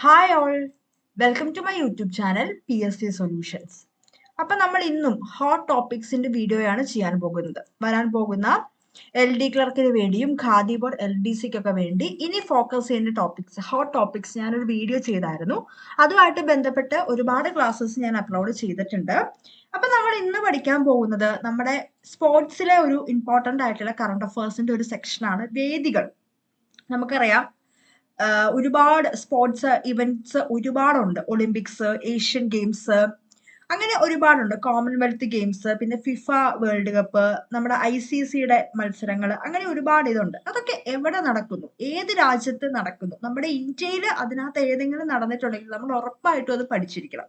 Hi all welcome to my YouTube channel P S C solutions അപ്പൊ നമ്മൾ ഇന്നും hot ടോപ്പിക്സിന്റെ വീഡിയോയാണ് ചെയ്യാൻ പോകുന്നത്. വരാൻ പോകുന്ന എൽ ഡി ക്ലർക്കിന് വേണ്ടിയും ഖാദി ബോർഡ് എൽ ഡി സിക്കൊക്കെ വേണ്ടി ഇനി ഫോക്കസ് ചെയ്യുന്ന ടോപ്പിക്സ് ഹോട്ട് ടോപ്പിക്സ് ഞാനൊരു വീഡിയോ ചെയ്തായിരുന്നു. അതുമായിട്ട് ബന്ധപ്പെട്ട് ഒരുപാട് ക്ലാസ്സസ് ഞാൻ അപ്ലോഡ് ചെയ്തിട്ടുണ്ട്. അപ്പൊ നമ്മൾ ഇന്ന് പഠിക്കാൻ പോകുന്നത് നമ്മുടെ സ്പോർട്സിലെ ഒരു ഇമ്പോർട്ടന്റ് ആയിട്ടുള്ള കറണ്ട് അഫയേഴ്സിന്റെ ഒരു സെക്ഷനാണ് വേദികൾ. നമുക്കറിയാം ഒരുപാട് സ്പോർട്സ് ഇവന്റ്സ് ഒരുപാടുണ്ട്. ഒളിമ്പിക്സ് ഏഷ്യൻ ഗെയിംസ് അങ്ങനെ ഒരുപാടുണ്ട്. കോമൺവെൽത്ത് ഗെയിംസ് പിന്നെ ഫിഫ വേൾഡ് കപ്പ് നമ്മുടെ ഐ സി സിയുടെ മത്സരങ്ങൾ അങ്ങനെ ഒരുപാട് ഇതുണ്ട്. അതൊക്കെ എവിടെ നടക്കുന്നു? ഏത് രാജ്യത്ത് നടക്കുന്നു? നമ്മുടെ ഇന്ത്യയിൽ അതിനകത്ത് ഏതെങ്കിലും നടന്നിട്ടുണ്ടെങ്കിൽ നമ്മൾ ഉറപ്പായിട്ടും അത് പഠിച്ചിരിക്കണം.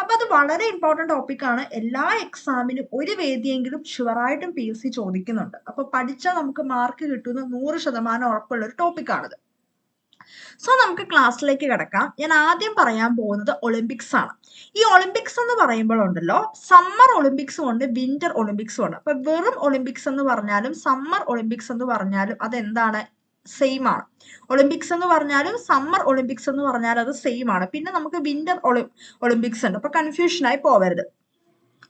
അപ്പൊ അത് വളരെ ഇമ്പോർട്ടന്റ് ടോപ്പിക്കാണ് എല്ലാ എക്സാമിനും ഒരു വേദിയെങ്കിലും ഷുവറായിട്ടും പി എസ് സി ചോദിക്കുന്നുണ്ട്. അപ്പൊ പഠിച്ചാൽ നമുക്ക് മാർക്ക് കിട്ടുന്ന നൂറ് ശതമാനം ഉറപ്പുള്ള ഒരു ടോപ്പിക്കാണിത് സോ നമുക്ക് ക്ലാസ്സിലേക്ക് കിടക്കാം. ഞാൻ ആദ്യം പറയാൻ പോകുന്നത് ഒളിമ്പിക്സ് ആണ്. ഈ ഒളിമ്പിക്സ് എന്ന് പറയുമ്പോൾ ഉണ്ടല്ലോ സമ്മർ ഒളിമ്പിക്സും ഉണ്ട് വിന്റർ ഒളിമ്പിക്സും ഉണ്ട് അപ്പൊ വെറും ഒളിമ്പിക്സ് എന്ന് പറഞ്ഞാലും സമ്മർ ഒളിമ്പിക്സ് എന്ന് പറഞ്ഞാലും അതെന്താണ് സെയിം ആണ്. ഒളിമ്പിക്സ് എന്ന് പറഞ്ഞാലും സമ്മർ ഒളിമ്പിക്സ് എന്ന് പറഞ്ഞാലും അത് സെയിം ആണ്. പിന്നെ നമുക്ക് വിന്റർ ഒളി ഒളിമ്പിക്സ് ഉണ്ട്. അപ്പൊ കൺഫ്യൂഷൻ ആയി പോവരുത്.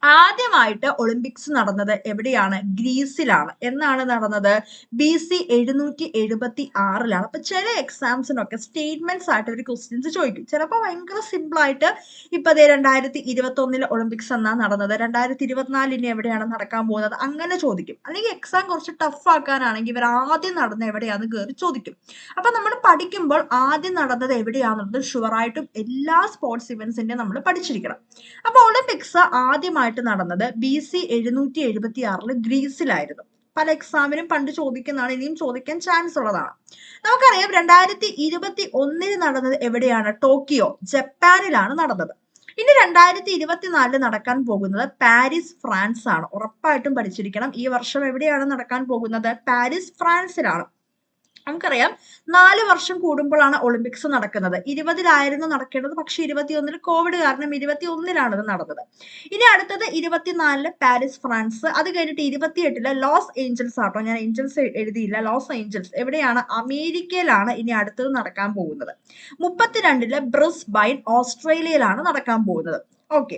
ആദ്യമായിട്ട് ഒളിമ്പിക്സ് നടന്നത് എവിടെയാണ്? ഗ്രീസിലാണ്. എന്നാണ് നടന്നത്? ബി സി എഴുന്നൂറ്റി എഴുപത്തി ആറിലാണ്. അപ്പൊ ചില എക്സാംസിനൊക്കെ സ്റ്റേറ്റ്മെന്റ്സ് ആയിട്ട് ഒരു ക്വസ്റ്റ്യൻസ് ചോദിക്കും. ചിലപ്പോൾ ഭയങ്കര സിമ്പിൾ ആയിട്ട് ഇപ്പൊ അതേ രണ്ടായിരത്തി ഇരുപത്തി ഒന്നിലെ ഒളിമ്പിക്സ് എന്നാ നടന്നത്? രണ്ടായിരത്തി ഇരുപത്തിനാലിന് എവിടെയാണ് നടക്കാൻ പോകുന്നത്? അങ്ങനെ ചോദിക്കും. അല്ലെങ്കിൽ എക്സാം കുറച്ച് ടഫ് ആക്കാനാണെങ്കിൽ ഇവർ ആദ്യം നടന്ന എവിടെയാന്ന് കയറി ചോദിക്കും. അപ്പൊ നമ്മൾ പഠിക്കുമ്പോൾ ആദ്യം നടന്നത് എവിടെയാണെന്നുള്ളത് ഷുവറായിട്ടും എല്ലാ സ്പോർട്സ് ഇവന്റ്സിന്റെ നമ്മൾ പഠിച്ചിരിക്കണം. അപ്പൊ ഒളിമ്പിക്സ് ആദ്യമായിട്ട് നടന്നത് ബി സി എഴുന്നൂറ്റി എഴുപത്തി ആറിൽ ഗ്രീസിലായിരുന്നു. പല എക്സാമിനും പണ്ട് ചോദിക്കുന്നതാണ് ഇനിയും ചോദിക്കാൻ ചാൻസ് ഉള്ളതാണ്. നമുക്കറിയാം രണ്ടായിരത്തി ഇരുപത്തി ഒന്നിന് നടന്നത് എവിടെയാണ്? ടോക്കിയോ ജപ്പാനിലാണ് നടന്നത്. ഇനി രണ്ടായിരത്തി ഇരുപത്തിനാലിൽ നടക്കാൻ പോകുന്നത് പാരീസ് ഫ്രാൻസ് ആണ് ഉറപ്പായിട്ടും പഠിച്ചിരിക്കണം. ഈ വർഷം എവിടെയാണ് നടക്കാൻ പോകുന്നത്? പാരീസ് ഫ്രാൻസിലാണ്. നമുക്കറിയാം നാല് വർഷം കൂടുമ്പോഴാണ് ഒളിമ്പിക്സ് നടക്കുന്നത്. ഇരുപതിലായിരുന്നു നടക്കേണ്ടത് പക്ഷെ ഇരുപത്തിയൊന്നിൽ കോവിഡ് കാരണം ഇരുപത്തി ഒന്നിലാണ് ഇത് നടന്നത്. ഇനി അടുത്തത് ഇരുപത്തിനാലിൽ പാരീസ് ഫ്രാൻസ്. അത് കഴിഞ്ഞിട്ട് ഇരുപത്തിയെട്ടിൽ ലോസ് ഏഞ്ചൽസ് ആട്ടോ. ഞാൻ ഏഞ്ചൽസ് എഴുതിയില്ല. Los Angeles. എവിടെയാണ്? അമേരിക്കയിലാണ് ഇനി അടുത്തത് നടക്കാൻ പോകുന്നത്. മുപ്പത്തിരണ്ടിൽ ബ്രിസ്ബൈൻ ഓസ്ട്രേലിയയിലാണ് നടക്കാൻ പോകുന്നത്. ഓക്കെ.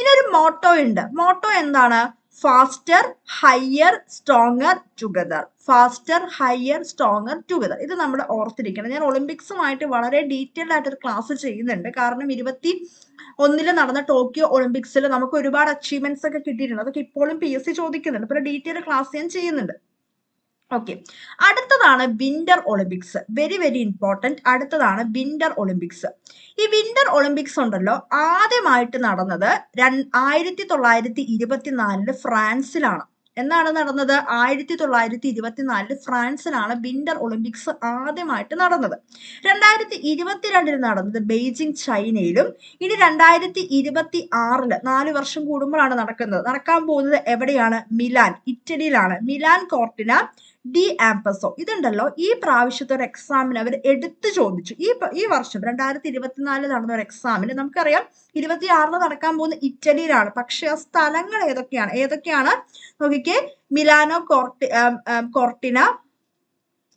ഇനി ഒരു മോട്ടോ ഉണ്ട്. മോട്ടോ എന്താണ്? Faster higher stronger together faster higher stronger together ഇത് നമ്മൾ ഓർത്തിരിക്കണം. ഞാൻ ഒളിമ്പിക്സുമായിട്ട് വളരെ ഡീറ്റെയിൽഡ് ആയിട്ടൊരു ക്ലാസ് ചെയ്യുന്നുണ്ട്. കാരണം ഇരുപത്തി ഒന്നിൽ നടന്ന ടോക്കിയോ ഒളിമ്പിക്സിൽ നമുക്ക് ഒരുപാട് അച്ചീവ്മെന്റ്സ് ഒക്കെ കിട്ടിയിട്ടുണ്ട്. അതൊക്കെ ഇപ്പോഴും പി എസ് സി ചോദിക്കുന്നുണ്ട്. ഇപ്പോൾ ഡീറ്റെയിൽ ക്ലാസ് ഞാൻ ചെയ്യുന്നുണ്ട്. ഓക്കെ അടുത്തതാണ് winter Olympics very very important അടുത്തതാണ് വിന്റർ ഒളിമ്പിക്സ് ഈ വിന്റർ ഒളിമ്പിക്സ് ഉണ്ടല്ലോ ആദ്യമായിട്ട് നടന്നത് ആയിരത്തി തൊള്ളായിരത്തി ഇരുപത്തിനാലിൽ ഫ്രാൻസിലാണ്. എന്നാണ് നടന്നത്? ആയിരത്തി തൊള്ളായിരത്തി ഇരുപത്തിനാലിൽ ഫ്രാൻസിലാണ് വിന്റർ ഒളിമ്പിക്സ് ആദ്യമായിട്ട് നടന്നത്. രണ്ടായിരത്തി ഇരുപത്തിരണ്ടിൽ നടന്നത് ബെയ്ജിങ് ചൈനയിലും ഇനി രണ്ടായിരത്തി ഇരുപത്തി ആറിൽ നാല് വർഷം കൂടുമ്പോഴാണ് നടക്കുന്നത്. നടക്കാൻ പോകുന്നത് എവിടെയാണ്? മിലാൻ ഇറ്റലിയിലാണ്. മിലാൻ കോർട്ടിന ഡി ആംപസോ ഇതുണ്ടല്ലോ ഈ പ്രാവശ്യത്തെ ഒരു എക്സാമിന് അവർ എടുത്തു ചോദിച്ചു. ഈ ഈ വർഷം രണ്ടായിരത്തി ഇരുപത്തിനാലിൽ നടന്ന ഒരു എക്സാമിന് നമുക്കറിയാം ഇരുപത്തി ആറിന് നടക്കാൻ പോകുന്ന ഇറ്റലിയിലാണ്. പക്ഷെ ആ സ്ഥലങ്ങൾ ഏതൊക്കെയാണ്? ഏതൊക്കെയാണ്? നോക്കിക്കേ മിലാനോ കോർട്ടി കോർട്ടിന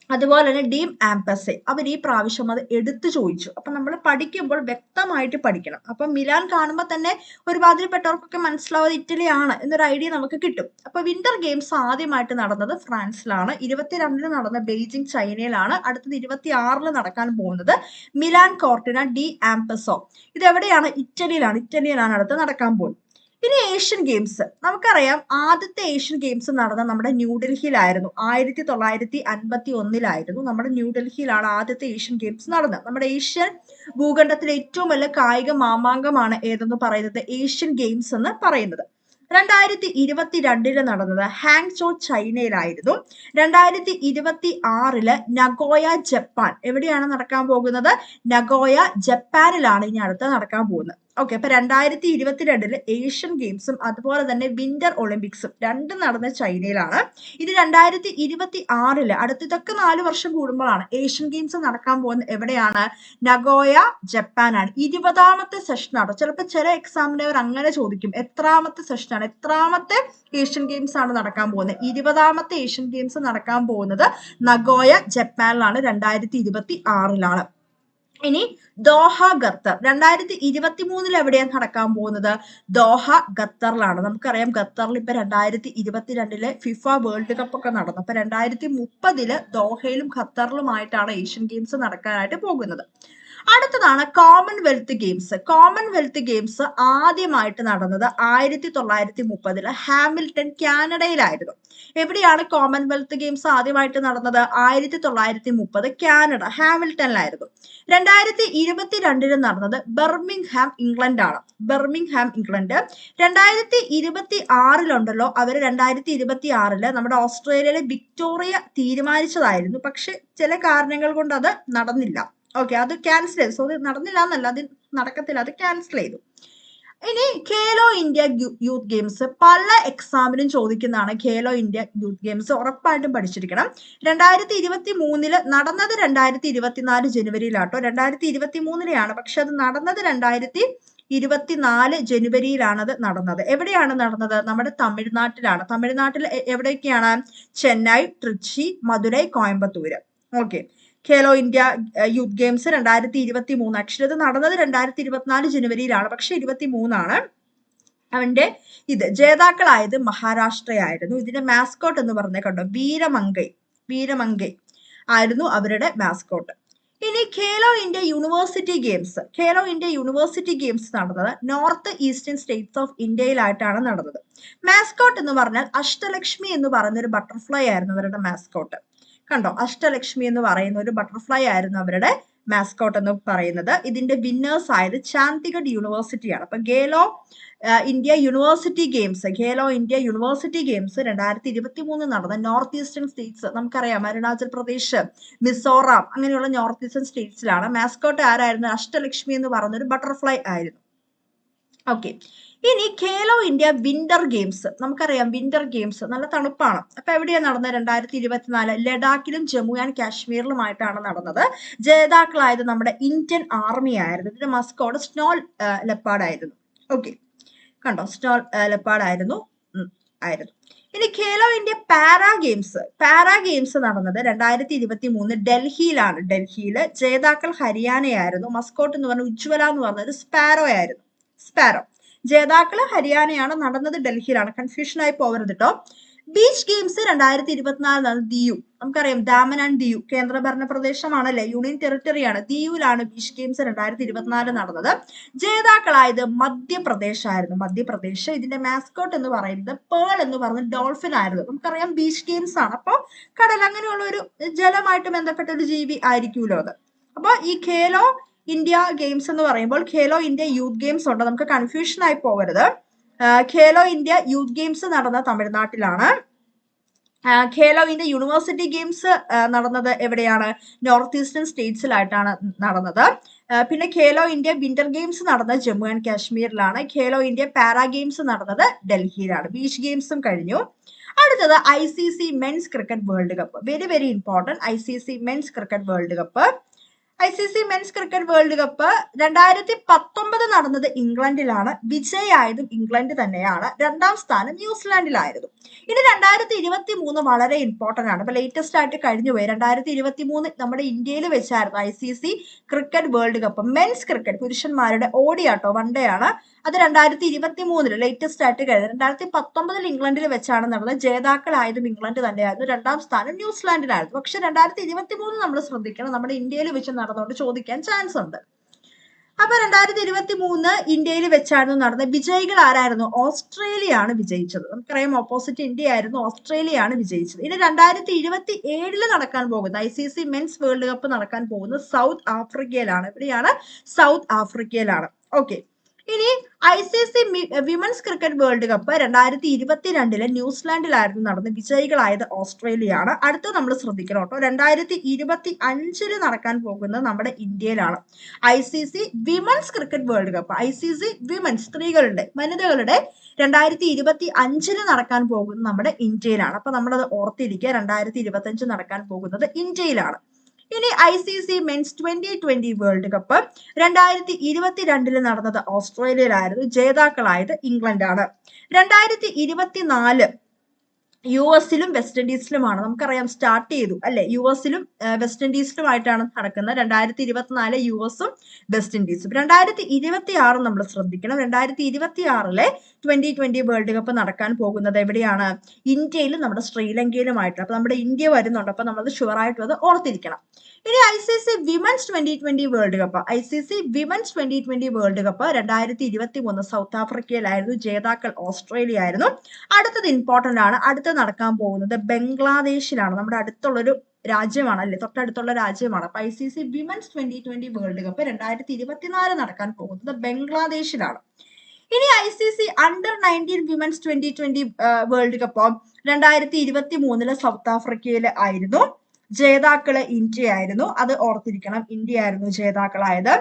അതുപോലെ തന്നെ ഡീം ആംപസെ അവർ ഈ പ്രാവശ്യം അത് എടുത്തു ചോദിച്ചു. അപ്പൊ നമ്മൾ പഠിക്കുമ്പോൾ വ്യക്തമായിട്ട് പഠിക്കണം. അപ്പൊ മിലാൻ കാണുമ്പോൾ തന്നെ ഒരുമാതിരിപ്പെട്ടവർക്കൊക്കെ മനസ്സിലാവാതെ ഇറ്റലിയാണ് എന്നൊരു ഐഡിയ നമുക്ക് കിട്ടും. അപ്പൊ വിന്റർ ഗെയിംസ് ആദ്യമായിട്ട് നടന്നത് ഫ്രാൻസിലാണ്. ഇരുപത്തിരണ്ടിന് നടന്ന ബെയ്ജിങ് ചൈനയിലാണ്. അടുത്തത് ഇരുപത്തി ആറിന് നടക്കാൻ പോകുന്നത് മിലാൻ കോർട്ടിന ഡി ആംപസോ ഇത് എവിടെയാണ് ഇറ്റലിയിലാണ്. ഇറ്റലിയിലാണ് അടുത്ത് നടക്കാൻ പോകുന്നത്. ഇനി ഏഷ്യൻ ഗെയിംസ് നമുക്കറിയാം ആദ്യത്തെ ഏഷ്യൻ ഗെയിംസ് നടന്ന നമ്മുടെ ന്യൂഡൽഹിയിലായിരുന്നു ആയിരത്തി തൊള്ളായിരത്തി അൻപത്തി ഒന്നിലായിരുന്നു നമ്മുടെ ന്യൂഡൽഹിയിലാണ് ആദ്യത്തെ ഏഷ്യൻ ഗെയിംസ് നടന്നത്. നമ്മുടെ ഏഷ്യൻ ഭൂഖണ്ഡത്തിലെ ഏറ്റവും വലിയ കായിക മാമാങ്കമാണ് ഏതെന്ന് പറയുന്നത് ഏഷ്യൻ ഗെയിംസ് എന്ന് പറയുന്നത്. രണ്ടായിരത്തി ഇരുപത്തി രണ്ടിൽ നടന്നത് ഹാങ്ചോ ചൈനയിലായിരുന്നു. രണ്ടായിരത്തി ഇരുപത്തി ആറിൽ നഗോയ ജപ്പാൻ എവിടെയാണ് നടക്കാൻ പോകുന്നത്? നഗോയ ജപ്പാനിലാണ് ഇനി അടുത്ത് നടക്കാൻ പോകുന്നത്. ഓക്കെ അപ്പൊ രണ്ടായിരത്തി ഇരുപത്തിരണ്ടിൽ ഏഷ്യൻ ഗെയിംസും അതുപോലെ തന്നെ വിന്റർ ഒളിമ്പിക്സും രണ്ടും നടന്ന ചൈനയിലാണ്. ഇത് രണ്ടായിരത്തി ഇരുപത്തി ആറിൽ അടുത്തതൊക്കെ നാല് വർഷം കൂടുമ്പോഴാണ് ഏഷ്യൻ ഗെയിംസ് നടക്കാൻ പോകുന്നത് എവിടെയാണ്? നഗോയ ജപ്പാനാണ് ഇരുപതാമത്തെ സെഷനാണ് ചിലപ്പോൾ ചില എക്സാമിനെ അവർ അങ്ങനെ ചോദിക്കും. എത്രാമത്തെ സെഷനാണ് എത്രാമത്തെ ഏഷ്യൻ ഗെയിംസ് ആണ് നടക്കാൻ പോകുന്നത്? ഇരുപതാമത്തെ ഏഷ്യൻ ഗെയിംസ് നടക്കാൻ പോകുന്നത് നഗോയ ജപ്പാനിലാണ് രണ്ടായിരത്തി ഇരുപത്തി ആറിലാണ് ഇനി ദോഹ ഖത്തർ രണ്ടായിരത്തി ഇരുപത്തി മൂന്നിൽ എവിടെയാണ് നടക്കാൻ പോകുന്നത്? ദോഹ ഖത്തറിലാണ് നമുക്കറിയാം ഖത്തറിൽ ഇപ്പൊ രണ്ടായിരത്തി ഇരുപത്തിരണ്ടിലെ ഫിഫ വേൾഡ് കപ്പ് ഒക്കെ നടന്നു. അപ്പൊ രണ്ടായിരത്തി മുപ്പതിൽ ദോഹയിലും ഖത്തറിലുമായിട്ടാണ് ഏഷ്യൻ ഗെയിംസ് നടക്കാനായിട്ട് പോകുന്നത്. അടുത്തതാണ് കോമൺവെൽത്ത് ഗെയിംസ് കോമൺവെൽത്ത് ഗെയിംസ് ആദ്യമായിട്ട് നടന്നത് ആയിരത്തി തൊള്ളായിരത്തി മുപ്പതിൽ ഹാമിൽട്ടൺ കാനഡയിലായിരുന്നു. എവിടെയാണ് കോമൺവെൽത്ത് ഗെയിംസ് ആദ്യമായിട്ട് നടന്നത്? ആയിരത്തി തൊള്ളായിരത്തി മുപ്പത് കാനഡ ഹാമിൽട്ടണിലായിരുന്നു. രണ്ടായിരത്തി ഇരുപത്തിരണ്ടിൽ നടന്നത് ബെർമിംഗ്ഹാം ഇംഗ്ലണ്ടാണ്. Birmingham England. രണ്ടായിരത്തി ഇരുപത്തി ആറിലുണ്ടല്ലോ അവർ രണ്ടായിരത്തി ഇരുപത്തി ആറിൽ നമ്മുടെ ഓസ്ട്രേലിയയിലെ വിക്ടോറിയ തീരുമാനിച്ചതായിരുന്നു. പക്ഷെ ചില കാരണങ്ങൾ കൊണ്ട് അത് നടന്നില്ല. ഓക്കെ അത് ക്യാൻസൽ ചെയ്തു. സോറി നടന്നില്ല എന്നല്ല അത് നടക്കത്തില്ല അത് ക്യാൻസൽ ചെയ്തു. ഇനി ഖേലോ ഇന്ത്യ യൂത്ത് ഗെയിംസ് പല എക്സാമിനും ചോദിക്കുന്നതാണ് ഖേലോ ഇന്ത്യ യൂത്ത് ഗെയിംസ് ഉറപ്പായിട്ടും പഠിച്ചിരിക്കണം. രണ്ടായിരത്തി ഇരുപത്തി മൂന്നിൽ നടന്നത് രണ്ടായിരത്തി ഇരുപത്തിനാല് ജനുവരിയിലാട്ടോ. രണ്ടായിരത്തി ഇരുപത്തി മൂന്നിലെയാണ് പക്ഷെ അത് നടന്നത് രണ്ടായിരത്തി ഇരുപത്തിനാല് ജനുവരിയിലാണ് അത് നടന്നത്. എവിടെയാണ് നടന്നത്? നമ്മുടെ തമിഴ്നാട്ടിലാണ്. തമിഴ്നാട്ടിൽ എവിടെയൊക്കെയാണ്? Chennai Trichy Madurai Coimbatore. Okay. Khelo India youth games രണ്ടായിരത്തി ഇരുപത്തി മൂന്ന് ആക്ച്വലി ഇത് നടന്നത് രണ്ടായിരത്തി ഇരുപത്തിനാല് ജനുവരിയിലാണ്. പക്ഷെ ഇരുപത്തി മൂന്നാണ് അവന്റെ ഇത് ജേതാക്കളായത് മഹാരാഷ്ട്രയായിരുന്നു. ഇതിന്റെ മാസ്കോട്ട് എന്ന് പറഞ്ഞേ കണ്ടോ? വീരമങ്കൈ വീരമങ്കൈ ആയിരുന്നു അവരുടെ മാസ്കോട്ട് ഇനി Khelo India university games Khelo India university games നടന്നത് നോർത്ത് ഈസ്റ്റേൺ സ്റ്റേറ്റ്സ് ഓഫ് ഇന്ത്യയിലായിട്ടാണ് നടന്നത്. മാസ്കോട്ട് എന്ന് പറഞ്ഞാൽ അഷ്ടലക്ഷ്മി എന്ന് പറയുന്ന ഒരു ബട്ടർഫ്ലൈ ആയിരുന്നു അവരുടെ മാസ്കോട്ട് കണ്ടോ? അഷ്ടലക്ഷ്മി എന്ന് പറയുന്ന ഒരു ബട്ടർഫ്ലൈ ആയിരുന്നു അവരുടെ മാസ്കോട്ട് എന്ന് പറയുന്നത്. ഇതിന്റെ വിന്നേഴ്സ് ആയത് ചാന്തിഗഡ് യൂണിവേഴ്സിറ്റിയാണ് അപ്പൊ Khelo India university games Khelo India university games രണ്ടായിരത്തി ഇരുപത്തി മൂന്ന് നടന്ന നോർത്ത് ഈസ്റ്റേൺ സ്റ്റേറ്റ്സ് നമുക്കറിയാം അരുണാചൽ പ്രദേശ് മിസോറാം അങ്ങനെയുള്ള നോർത്ത് ഈസ്റ്റേൺ സ്റ്റേറ്റ്സിലാണ് മാസ്കോട്ട് ആരായിരുന്നു? അഷ്ടലക്ഷ്മി എന്ന് ഒരു ബട്ടർഫ്ലൈ ആയിരുന്നു. ഓക്കെ ഇനി ഖേലോ ഇന്ത്യ വിന്റർ ഗെയിംസ് നമുക്കറിയാം വിന്റർ ഗെയിംസ് നല്ല തണുപ്പാണ്. അപ്പൊ എവിടെയാണ് നടന്നത്? രണ്ടായിരത്തി ഇരുപത്തിനാല് ലഡാക്കിലും ജമ്മു ആൻഡ് കാശ്മീരിലുമായിട്ടാണ് നടന്നത്. ജേതാക്കളായത് നമ്മുടെ ഇന്ത്യൻ ആർമി ആയിരുന്നു. ഇതിന്റെ മസ്കോഡ് സ്നോൾ ലെപ്പാഡായിരുന്നു ഓക്കെ. കണ്ടോ? സ്നോൾ ലെപ്പാഡായിരുന്നു ആയിരുന്നു. ഇനി Khelo India para games para games നടന്നത് രണ്ടായിരത്തി ഇരുപത്തി മൂന്ന് ഡൽഹിയിലാണ്. ഡൽഹിയിൽ ജേതാക്കൾ ഹരിയാനയായിരുന്നു. മസ്കോട്ട് എന്ന് പറഞ്ഞ ഉജ്വല എന്ന് പറഞ്ഞത് സ്പാരോ ആയിരുന്നു. സ്പാരോ. ജേതാക്കൾ ഹരിയാനയാണ് നടന്നത് ഡൽഹിയിലാണ്. കൺഫ്യൂഷൻ ആയി പോകരുത് കേട്ടോ ബീച്ച് ഗെയിംസ് രണ്ടായിരത്തി ഇരുപത്തിനാലിലാണ് ദിയു നമുക്കറിയാം ദാമൻ ആൻഡ് ദിയു കേന്ദ്രഭരണ പ്രദേശമാണല്ലേ? യൂണിയൻ ടെറിട്ടറിയാണ് ദിയുവിലാണ് ബീച്ച് ഗെയിംസ് രണ്ടായിരത്തി ഇരുപത്തിനാല് നടന്നത്. ജേതാക്കളായത് മധ്യപ്രദേശ് ആയിരുന്നു മധ്യപ്രദേശ് ഇതിന്റെ മാസ്കോട്ട് എന്ന് പറയുന്നത് പേൾ എന്ന് പറഞ്ഞ ഡോൾഫിൻ ആയിരുന്നു. നമുക്കറിയാം ബീച്ച് ഗെയിംസ് ആണ്. അപ്പോൾ കടൽ അങ്ങനെയുള്ള ഒരു ജലമായിട്ട് ബന്ധപ്പെട്ട ഒരു ജീവി ആയിരിക്കുമല്ലോ അത്. അപ്പോൾ ഈ ഖേലോ ഇന്ത്യ ഗെയിംസ് എന്ന് പറയുമ്പോൾ ഖേലോ ഇന്ത്യ യൂത്ത് ഗെയിംസ് ഉണ്ട്. നമുക്ക് കൺഫ്യൂഷൻ ആയി പോകരുത്. ഖേലോ ഇന്ത്യ യൂത്ത് ഗെയിംസ് നടന്ന തമിഴ്നാട്ടിലാണ്. ഖേലോ ഇന്ത്യ യൂണിവേഴ്സിറ്റി ഗെയിംസ് നടന്നത് എവിടെയാണ്? നോർത്ത് ഈസ്റ്റേൺ സ്റ്റേറ്റ്സിലായിട്ടാണ് നടന്നത്. പിന്നെ ഖേലോ ഇന്ത്യ വിന്റർ ഗെയിംസ് നടന്നത് ജമ്മു ആൻഡ് കാശ്മീരിലാണ്. ഖേലോ ഇന്ത്യ പാരാ ഗെയിംസ് നടന്നത് ഡൽഹിയിലാണ്. ബീച്ച് ഗെയിംസും കഴിഞ്ഞു. അടുത്തത് I C C men's cricket World Cup very very important I C C men's cricket World Cup I C C men's cricket World Cup രണ്ടായിരത്തി പത്തൊമ്പത് നടന്നത് ഇംഗ്ലണ്ടിലാണ്. വിജയായതും ഇംഗ്ലണ്ട് തന്നെയാണ്. രണ്ടാം സ്ഥാനം ന്യൂസിലാൻഡിലായിരുന്നു. ഇനി രണ്ടായിരത്തി ഇരുപത്തി മൂന്ന് വളരെ ഇമ്പോർട്ടന്റ് ആണ്. ഇപ്പൊ ലേറ്റസ്റ്റ് ആയിട്ട് കഴിഞ്ഞു പോയി രണ്ടായിരത്തി ഇരുപത്തി മൂന്ന് നമ്മുടെ ഇന്ത്യയിൽ വെച്ചായിരുന്നു I C C cricket World Cup men's cricket പുരുഷന്മാരുടെ ഓടിയാട്ടോ വൺ ഡേ ആണ്. അത് രണ്ടായിരത്തി ഇരുപത്തി മൂന്നിൽ ലേറ്റസ്റ്റ് ആയിട്ട് കഴിഞ്ഞത് രണ്ടായിരത്തി പത്തൊമ്പതിൽ ഇംഗ്ലണ്ടിൽ വെച്ചാണ് നടന്നത്. ജേതാക്കളായതും ഇംഗ്ലണ്ട് തന്നെയായിരുന്നു. രണ്ടാം സ്ഥാനം ന്യൂസിലാൻഡിലായിരുന്നു. പക്ഷെ രണ്ടായിരത്തി ഇരുപത്തി മൂന്ന് നമ്മൾ ശ്രദ്ധിക്കണം. നമ്മുടെ ഇന്ത്യയിൽ വെച്ച് നടന്നുകൊണ്ട് ചോദിക്കാൻ ചാൻസ് ഉണ്ട്. അപ്പൊ രണ്ടായിരത്തി ഇരുപത്തി മൂന്ന് ഇന്ത്യയിൽ വെച്ചായിരുന്നു നടന്നത്. വിജയികൾ ആരായിരുന്നു? ഓസ്ട്രേലിയ ആണ് വിജയിച്ചത്. നമുക്കറിയാം ഓപ്പോസിറ്റ് ഇന്ത്യ ആയിരുന്നു. ഓസ്ട്രേലിയ ആണ് വിജയിച്ചത്. ഇനി രണ്ടായിരത്തി ഇരുപത്തി ഏഴിൽ നടക്കാൻ പോകുന്ന I C C men's world cup നടക്കാൻ പോകുന്നത് സൗത്ത് ആഫ്രിക്കയിലാണ്. ഇവിടെയാണ് സൗത്ത് ആഫ്രിക്കയിലാണ്. ഓക്കെ ഇനി I C C women's cricket world cup രണ്ടായിരത്തി ഇരുപത്തിരണ്ടിലെ ന്യൂസിലാൻഡിലായിരുന്നു നടന്ന് വിജയികളായത് ഓസ്ട്രേലിയയാണ്. അടുത്ത നമ്മൾ ശ്രദ്ധിക്കണം കേട്ടോ. രണ്ടായിരത്തി ഇരുപത്തി അഞ്ചിൽ നടക്കാൻ പോകുന്നത് നമ്മുടെ ഇന്ത്യയിലാണ്. I C C women's cricket world cup I C C women's സ്ത്രീകളുടെ വനിതകളുടെ രണ്ടായിരത്തി ഇരുപത്തി അഞ്ചിന് നടക്കാൻ പോകുന്നത് നമ്മുടെ ഇന്ത്യയിലാണ്. അപ്പൊ നമ്മളത് ഓർത്തിരിക്കുക രണ്ടായിരത്തി ഇരുപത്തി അഞ്ച് നടക്കാൻ പോകുന്നത് ഇന്ത്യയിലാണ്. ഇനി I C C men's twenty twenty world cup രണ്ടായിരത്തി ഇരുപത്തിരണ്ടിൽ നടന്നത് ഓസ്ട്രേലിയയിലായിരുന്നു. ജേതാക്കളായത് ഇംഗ്ലണ്ടാണ്. രണ്ടായിരത്തി ഇരുപത്തിനാല് യു എസിലും വെസ്റ്റ് ഇൻഡീസിലുമാണ്. നമുക്കറിയാം സ്റ്റാർട്ട് ചെയ്തു അല്ലെ? യു എസിലും വെസ്റ്റ് ഇൻഡീസിലുമായിട്ടാണ് നടക്കുന്നത്. രണ്ടായിരത്തി ഇരുപത്തിനാല് യു എസും വെസ്റ്റ് ഇൻഡീസും. രണ്ടായിരത്തി ഇരുപത്തി ആറ് നമ്മൾ ശ്രദ്ധിക്കണം. രണ്ടായിരത്തി ഇരുപത്തി ആറിലെ ട്വന്റി ട്വന്റി വേൾഡ് കപ്പ് നടക്കാൻ പോകുന്നത് എവിടെയാണ്? ഇന്ത്യയിലും നമ്മുടെ ശ്രീലങ്കയിലുമായിട്ട്. അപ്പൊ നമ്മുടെ ഇന്ത്യ വരുന്നുണ്ട്. അപ്പൊ നമ്മൾ ഷുവറായിട്ടുള്ളത് ഓർത്തിരിക്കണം. ഇനി I C C women's twenty twenty world cup I C C women's twenty twenty world cup രണ്ടായിരത്തി ഇരുപത്തി മൂന്ന് സൗത്ത് ആഫ്രിക്കയിലായിരുന്നു ജേതാക്കൾ ഓസ്ട്രേലിയ ആയിരുന്നു അടുത്തത് ഇമ്പോർട്ടന്റ് ആണ്. അടുത്ത് നടക്കാൻ പോകുന്നത് ബംഗ്ലാദേശിലാണ്. നമ്മുടെ അടുത്തുള്ളൊരു രാജ്യമാണ് അല്ലെ? തൊട്ടടുത്തുള്ള രാജ്യമാണ്. അപ്പൊ I C C women's twenty twenty world cup രണ്ടായിരത്തി ഇരുപത്തിനാല് നടക്കാൻ പോകുന്നത് ബംഗ്ലാദേശിലാണ്. ഇനി I C C under nineteen women's twenty twenty world cup രണ്ടായിരത്തി ഇരുപത്തി മൂന്നിൽ സൗത്ത് ആഫ്രിക്കയിൽ ആയിരുന്നു. ജേതാക്കൾ ഇന്ത്യ ആയിരുന്നു. അത് ഓർത്തിരിക്കണം. ഇന്ത്യ ആയിരുന്നു ജേതാക്കളായത്.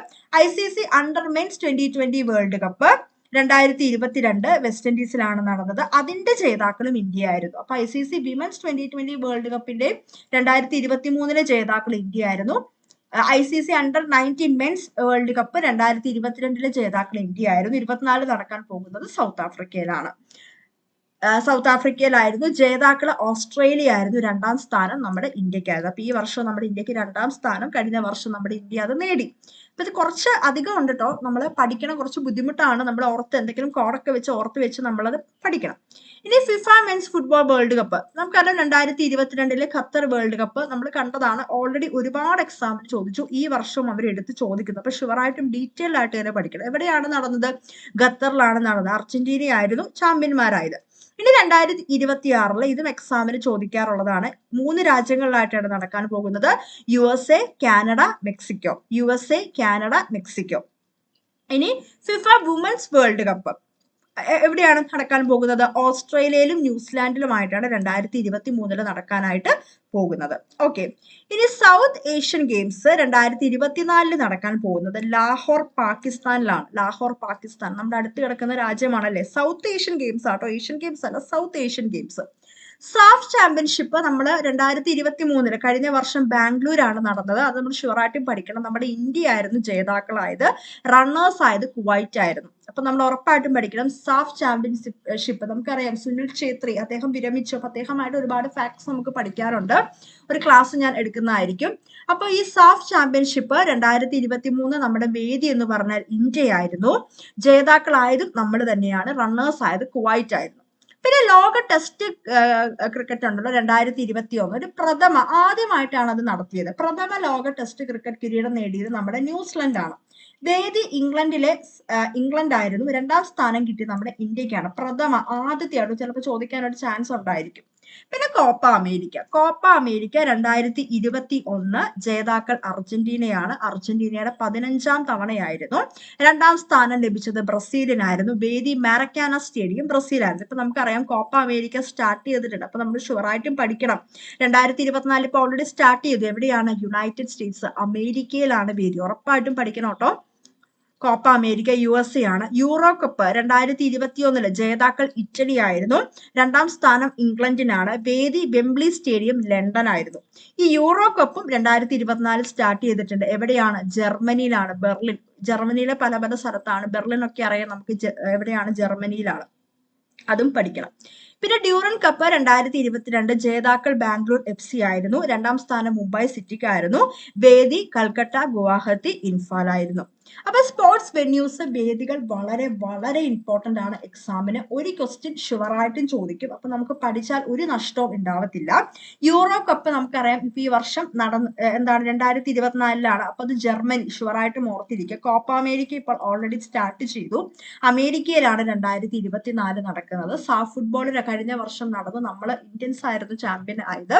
I C C under men's twenty twenty world cup രണ്ടായിരത്തി ഇരുപത്തിരണ്ട് വെസ്റ്റ് ഇൻഡീസിലാണ് നടന്നത്. അതിന്റെ ജേതാക്കളും ഇന്ത്യ ആയിരുന്നു. അപ്പൊ I C C women's twenty twenty world കപ്പിന്റെ രണ്ടായിരത്തി ഇരുപത്തി മൂന്നിലെ ജേതാക്കൾ ഇന്ത്യ ആയിരുന്നു. I C C under nineteen men's world cup രണ്ടായിരത്തി ഇരുപത്തിരണ്ടിലെ ജേതാക്കൾ ഇന്ത്യ ആയിരുന്നു. ഇരുപത്തിനാല് നടക്കാൻ പോകുന്നത് സൗത്ത് ആഫ്രിക്കയിലാണ്. സൗത്ത് ആഫ്രിക്കയിലായിരുന്നു. ജേതാക്കൾ ഓസ്ട്രേലിയ ആയിരുന്നു രണ്ടാം സ്ഥാനം നമ്മുടെ ഇന്ത്യക്കായിരുന്നു അപ്പൊ ഈ വർഷം നമ്മുടെ ഇന്ത്യയ്ക്ക് രണ്ടാം സ്ഥാനം. കഴിഞ്ഞ വർഷം നമ്മുടെ ഇന്ത്യ അത് നേടി. അപ്പൊ ഇത് കുറച്ച് അധികം ഉണ്ട് കേട്ടോ നമ്മൾ പഠിക്കണം കുറച്ച് ബുദ്ധിമുട്ടാണ്. നമ്മൾ ഓർത്ത് എന്തെങ്കിലും കോടൊക്കെ വെച്ച് ഓർത്ത് വെച്ച് നമ്മളത് പഠിക്കണം. ഇനി FIFA men's football world cup. നമുക്കറിയാം രണ്ടായിരത്തി ഇരുപത്തിരണ്ടിലെ ഖത്തർ വേൾഡ് കപ്പ് നമ്മൾ കണ്ടതാണ്. ഓൾറെഡി ഒരുപാട് എക്സാമ്പിൾ ചോദിച്ചു. ഈ വർഷവും അവർ എടുത്ത് ചോദിക്കുന്നു. അപ്പൊ ഷുവറായിട്ടും ഡീറ്റെയിൽ ആയിട്ട് തന്നെ പഠിക്കണം. എവിടെയാണ് നടന്നത്? ഖത്തറിലാണ് നടന്നത് അർജന്റീന ആയിരുന്നു ചാമ്പ്യന്മാരായത്. ഇനി രണ്ടായിരത്തി ഇരുപത്തി ആറിൽ ഇതും എക്സാമിന് ചോദിക്കാറുള്ളതാണ്. മൂന്ന് രാജ്യങ്ങളിലായിട്ടാണ് നടക്കാൻ പോകുന്നത്. U S A Canada Mexico. U S A Canada Mexico. ഇനി ഫിഫ വുമൻസ് വേൾഡ് കപ്പ് എവിടെയാണ് നടക്കാൻ പോകുന്നത്? ഓസ്ട്രേലിയയിലും ന്യൂസിലാൻഡിലുമായിട്ടാണ് രണ്ടായിരത്തി ഇരുപത്തി മൂന്നിൽ നടക്കാനായിട്ട് പോകുന്നത്. ഓക്കെ. ഇനി സൗത്ത് ഏഷ്യൻ ഗെയിംസ് രണ്ടായിരത്തി ഇരുപത്തിനാലിൽ നടക്കാൻ പോകുന്നത് ലാഹോർ പാകിസ്ഥാനിലാണ്. ലാഹോർ പാകിസ്ഥാൻ നമ്മുടെ അടുത്ത് കിടക്കുന്ന രാജ്യമാണല്ലേ? സൗത്ത് ഏഷ്യൻ ഗെയിംസ് ആട്ടോ ഏഷ്യൻ ഗെയിംസ് അല്ല south Asian games. SAFF championship നമ്മൾ രണ്ടായിരത്തി ഇരുപത്തി മൂന്നിൽ കഴിഞ്ഞ വർഷം ബാംഗ്ലൂരാണ് നടന്നത്. അത് നമ്മൾ ഷുവറായിട്ടും പഠിക്കണം. നമ്മുടെ ഇന്ത്യ ആയിരുന്നു ജേതാക്കളായത്. റണ്ണേഴ്സ് ആയത് കുവൈറ്റ് ആയിരുന്നു. അപ്പൊ നമ്മൾ ഉറപ്പായിട്ടും പഠിക്കണം. സാഫ് ചാമ്പ്യൻഷിപ്പ് നമുക്കറിയാം. സുനിൽ ഛേത്രി അദ്ദേഹം വിരമിച്ചു അപ്പൊ അദ്ദേഹമായിട്ട് ഒരുപാട് ഫാക്ട്സ് നമുക്ക് പഠിക്കാറുണ്ട്. ഒരു ക്ലാസ് ഞാൻ എടുക്കുന്നതായിരിക്കും. അപ്പൊ ഈ സാഫ് ചാമ്പ്യൻഷിപ്പ് രണ്ടായിരത്തി ഇരുപത്തി മൂന്ന് നമ്മുടെ വേദി എന്ന് പറഞ്ഞാൽ ഇന്ത്യയായിരുന്നു. ജേതാക്കളായതും നമ്മൾ തന്നെയാണ്. റണ്ണേഴ്സ് ആയത് കുവൈറ്റ് ആയിരുന്നു. പിന്നെ ലോക ടെസ്റ്റ് ക്രിക്കറ്റ് ഉണ്ടല്ലോ രണ്ടായിരത്തി ഇരുപത്തി ഒന്ന് ഒരു പ്രഥമ ആദ്യമായിട്ടാണ് അത് നടത്തിയത്. പ്രഥമ ലോക ടെസ്റ്റ് ക്രിക്കറ്റ് കിരീടം നേടിയത് നമ്മുടെ ന്യൂസിലൻഡ് ആണ് വേദി ഇംഗ്ലണ്ടിലെ ഇംഗ്ലണ്ട് ആയിരുന്നു രണ്ടാം സ്ഥാനം കിട്ടിയത് നമ്മുടെ ഇന്ത്യക്കാണ്. പ്രഥമ ആദ്യത്തെയാണ് ചിലപ്പോൾ ചോദിക്കാനൊരു ചാൻസ് ഉണ്ടായിരിക്കും. പിന്നെ കോപ്പ അമേരിക്ക കോപ്പ അമേരിക്ക രണ്ടായിരത്തി ഇരുപത്തി ഒന്ന് ജേതാക്കൾ അർജന്റീനയാണ്. അർജന്റീനയുടെ പതിനഞ്ചാം തവണയായിരുന്നു. രണ്ടാം സ്ഥാനം ലഭിച്ചത് ബ്രസീലിനായിരുന്നു. വേദി മാരക്കാന സ്റ്റേഡിയം ബ്രസീലായിരുന്നു. ഇപ്പൊ നമുക്കറിയാം കോപ്പ അമേരിക്ക സ്റ്റാർട്ട് ചെയ്തിട്ടുണ്ട്. അപ്പൊ നമ്മൾ ഷുവറായിട്ടും പഠിക്കണം. രണ്ടായിരത്തി ഇരുപത്തിനാല് ഇപ്പൊ ഓൾറെഡി സ്റ്റാർട്ട് ചെയ്തു. എവിടെയാണ്? യുണൈറ്റഡ് സ്റ്റേറ്റ്സ് അമേരിക്കയിലാണ് വേദി. ഉറപ്പായിട്ടും പഠിക്കണം കേട്ടോ. Copa America U S A ആണ്. യൂറോ കപ്പ് രണ്ടായിരത്തി ഇരുപത്തി ഒന്നിൽ ജേതാക്കൾ ഇറ്റലി ആയിരുന്നു. രണ്ടാം സ്ഥാനം ഇംഗ്ലണ്ടിനാണ്. വേദി വെംബ്ലി സ്റ്റേഡിയം ലണ്ടൻ ആയിരുന്നു. ഈ യൂറോ കപ്പും രണ്ടായിരത്തി ഇരുപത്തിനാലിൽ സ്റ്റാർട്ട് ചെയ്തിട്ടുണ്ട്. എവിടെയാണ്? ജർമ്മനിയിലാണ്. ബെർലിൻ. ജർമ്മനിയിലെ പല പല സ്ഥലത്താണ്. ബെർലിൻ ഒക്കെ അറിയാം നമുക്ക് എവിടെയാണ്? ജർമ്മനിയിലാണ്. അതും പഠിക്കണം. പിന്നെ ഡ്യൂറൻ കപ്പ് രണ്ടായിരത്തി ഇരുപത്തിരണ്ട് ജേതാക്കൾ ബാംഗ്ലൂർ എഫ് സി ആയിരുന്നു. രണ്ടാം സ്ഥാനം മുംബൈ സിറ്റിക്കായിരുന്നു വേദി കൽക്കട്ട ഗുവാഹത്തി ഇൻഫാൽ ആയിരുന്നു. അപ്പൊ സ്പോർട്സ് വെന്യൂസ് വേദികൾ വളരെ വളരെ ഇമ്പോർട്ടന്റ് ആണ്. എക്സാമിന് ഒരു ക്വസ്റ്റ്യൻ ഷുവറായിട്ടും ചോദിക്കും. അപ്പൊ നമുക്ക് പഠിച്ചാൽ ഒരു നഷ്ടവും ഉണ്ടാവത്തില്ല. യൂറോ കപ്പ് നമുക്കറിയാം. ഇപ്പൊ ഈ വർഷം നടന്ന് എന്താണ് രണ്ടായിരത്തി ഇരുപത്തിനാലിലാണ് അപ്പൊ അത് ജർമ്മനി ഷുവറായിട്ടും ഓർത്തിരിക്കുക കോപ്പ അമേരിക്ക ഇപ്പോൾ ഓൾറെഡി സ്റ്റാർട്ട് ചെയ്തു. അമേരിക്കയിലാണ് രണ്ടായിരത്തി ഇരുപത്തിനാല് നടക്കുന്നത് സാഫ് ഫുട്ബോൾ കഴിഞ്ഞ വർഷം നടന്നു. നമ്മൾ ഇന്ത്യൻസ് ആയിരുന്നു ചാമ്പ്യൻ ആയത്.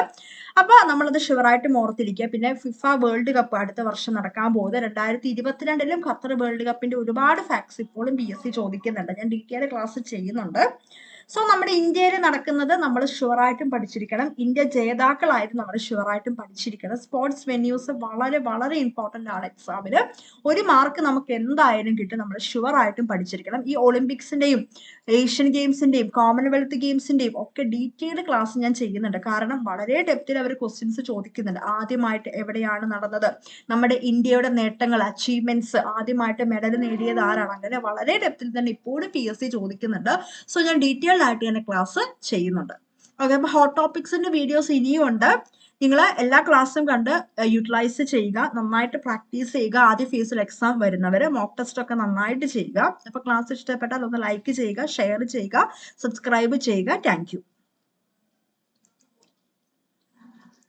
അപ്പൊ നമ്മളത് ഷുവറായിട്ടും ഓർത്തിരിക്കുക. പിന്നെ ഫിഫ വേൾഡ് കപ്പ് അടുത്ത വർഷം നടക്കാൻ പോകുന്നത് രണ്ടായിരത്തി ഇരുപത്തിരണ്ടിലും ഖത്തർ വേൾഡ് കപ്പിന്റെ ഒരുപാട് ഫാക്ട്സ് ഇപ്പോഴും പി എസ് സി ചോദിക്കുന്നുണ്ട്. ഞാൻ ഡീറ്റെയിൽ ക്ലാസ് ചെയ്യുന്നുണ്ട്. സോ നമ്മുടെ ഇന്ത്യയിൽ നടക്കുന്നത് നമ്മൾ ഷുവറായിട്ടും പഠിച്ചിരിക്കണം. ഇന്ത്യ ജേതാക്കളായിട്ട് നമ്മൾ ഷുവറായിട്ടും പഠിച്ചിരിക്കണം. സ്പോർട്സ് വെന്യൂസ് വളരെ വളരെ ഇമ്പോർട്ടന്റ് ആണ് എക്സാമിന് ഒരു മാർക്ക് നമുക്ക് എന്തായാലും കിട്ടും നമ്മൾ ഷുവറായിട്ടും പഠിച്ചിരിക്കണം. ഈ ഒളിമ്പിക്സിന്റെയും ഏഷ്യൻ ഗെയിംസിന്റെയും കോമൺവെൽത്ത് ഗെയിംസിന്റെയും ഒക്കെ ഡീറ്റെയിൽഡ് ക്ലാസ് ഞാൻ ചെയ്യുന്നുണ്ട്. കാരണം വളരെ ഡെപ്തിൽ അവർ ക്വസ്റ്റ്യൻസ് ചോദിക്കുന്നുണ്ട്. ആദ്യമായിട്ട് എവിടെയാണ് നടന്നത്? നമ്മുടെ ഇന്ത്യയുടെ നേട്ടങ്ങൾ അച്ചീവ്മെന്റ്സ് ആദ്യമായിട്ട് മെഡൽ നേടിയത് ആരാണ്? അങ്ങനെ വളരെ ഡെപ്തിൽ തന്നെ ഇപ്പോഴും പി എസ് സി ചോദിക്കുന്നുണ്ട്. സോ ഞാൻ ആയിട്ട് തന്നെ ക്ലാസ് ചെയ്യുന്നുണ്ട്. ഓക്കെ അപ്പോൾ ഹോട്ട് ടോപ്പിക്സിന്റെ വീഡിയോസ് ഇനിയും ഉണ്ട്. നിങ്ങൾ എല്ലാ ക്ലാസ്സും കണ്ട് യൂട്ടിലൈസ് ചെയ്യുക. നന്നായിട്ട് പ്രാക്ടീസ് ചെയ്യുക. ആദ്യ ഫേസിൽ എക്സാം വരുന്നവർ മോക്ക് ടെസ്റ്റ് ഒക്കെ നന്നായിട്ട് ചെയ്യുക. അപ്പോൾ ക്ലാസ് ഇഷ്ടപ്പെട്ടാൽ ഒന്ന് ലൈക്ക് ചെയ്യുക ഷെയർ ചെയ്യുക സബ്സ്ക്രൈബ് ചെയ്യുക. താങ്ക്